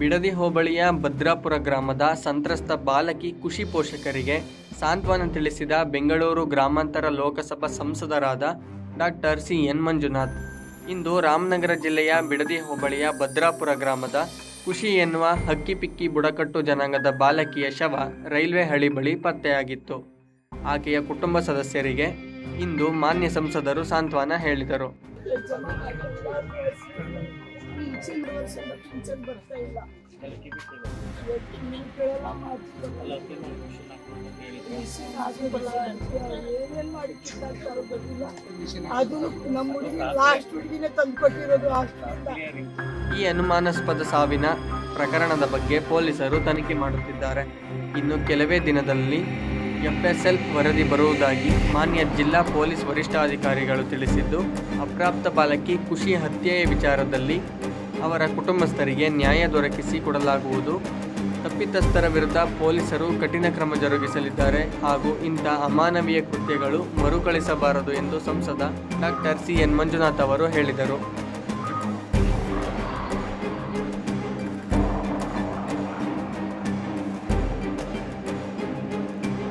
ಬಿಡದಿ ಹೋಬಳಿಯ ಭದ್ರಾಪುರ ಗ್ರಾಮದ ಸಂತ್ರಸ್ತ ಬಾಲಕಿ ಖುಷಿ ಪೋಷಕರಿಗೆ ಸಾಂತ್ವನ ತಿಳಿಸಿದ ಬೆಂಗಳೂರು ಗ್ರಾಮಾಂತರ ಲೋಕಸಭಾ ಸಂಸದರಾದ ಡಾಕ್ಟರ್ ಸಿ. ಎನ್. ಮಂಜುನಾಥ್. ಇಂದು ರಾಮನಗರ ಜಿಲ್ಲೆಯ ಬಿಡದಿ ಹೋಬಳಿಯ ಭದ್ರಾಪುರ ಗ್ರಾಮದ ಖುಷಿ ಎನ್ನುವ ಹಕ್ಕಿಪಿಕ್ಕಿ ಬುಡಕಟ್ಟು ಜನಾಂಗದ ಬಾಲಕಿಯ ಶವ ರೈಲ್ವೆ ಹಳಿ ಬಳಿ ಪತ್ತೆಯಾಗಿತ್ತು. ಆಕೆಯ ಕುಟುಂಬ ಸದಸ್ಯರಿಗೆ ಇಂದು ಮಾನ್ಯ ಸಂಸದರು ಸಾಂತ್ವನ ಹೇಳಿದರು. ವರ್ಷದ ಪಿಂಚನ್ ಬರ್ತಾ ಇಲ್ಲ. ಈ ಅನುಮಾನಾಸ್ಪದ ಸಾವಿನ ಪ್ರಕರಣದ ಬಗ್ಗೆ ಪೊಲೀಸರು ತನಿಖೆ ಮಾಡುತ್ತಿದ್ದಾರೆ. ಇನ್ನು ಕೆಲವೇ ದಿನದಲ್ಲಿ ಎಫ್ಎಸ್ಎಲ್ ವರದಿ ಬರುವುದಾಗಿ ಮಾನ್ಯ ಜಿಲ್ಲಾ ಪೊಲೀಸ್ ವರಿಷ್ಠಾಧಿಕಾರಿಗಳು ತಿಳಿಸಿದ್ದು, ಅಪ್ರಾಪ್ತ ಬಾಲಕಿ ಖುಷಿ ಹತ್ಯೆಯ ವಿಚಾರದಲ್ಲಿ ಅವರ ಕುಟುಂಬಸ್ಥರಿಗೆ ನ್ಯಾಯ ದೊರಕಿಸಿ ಕೊಡಲಾಗುವುದು. ತಪ್ಪಿತಸ್ಥರ ವಿರುದ್ಧ ಪೊಲೀಸರು ಕಠಿಣ ಕ್ರಮ ಜರುಗಿಸಲಿದ್ದಾರೆ ಹಾಗೂ ಇಂಥ ಅಮಾನವೀಯ ಕೃತ್ಯಗಳು ಮರುಕಳಿಸಬಾರದು ಎಂದು ಸಂಸದ ಡಾಕ್ಟರ್ ಸಿ ಎನ್ ಮಂಜುನಾಥ್ ಅವರು ಹೇಳಿದರು.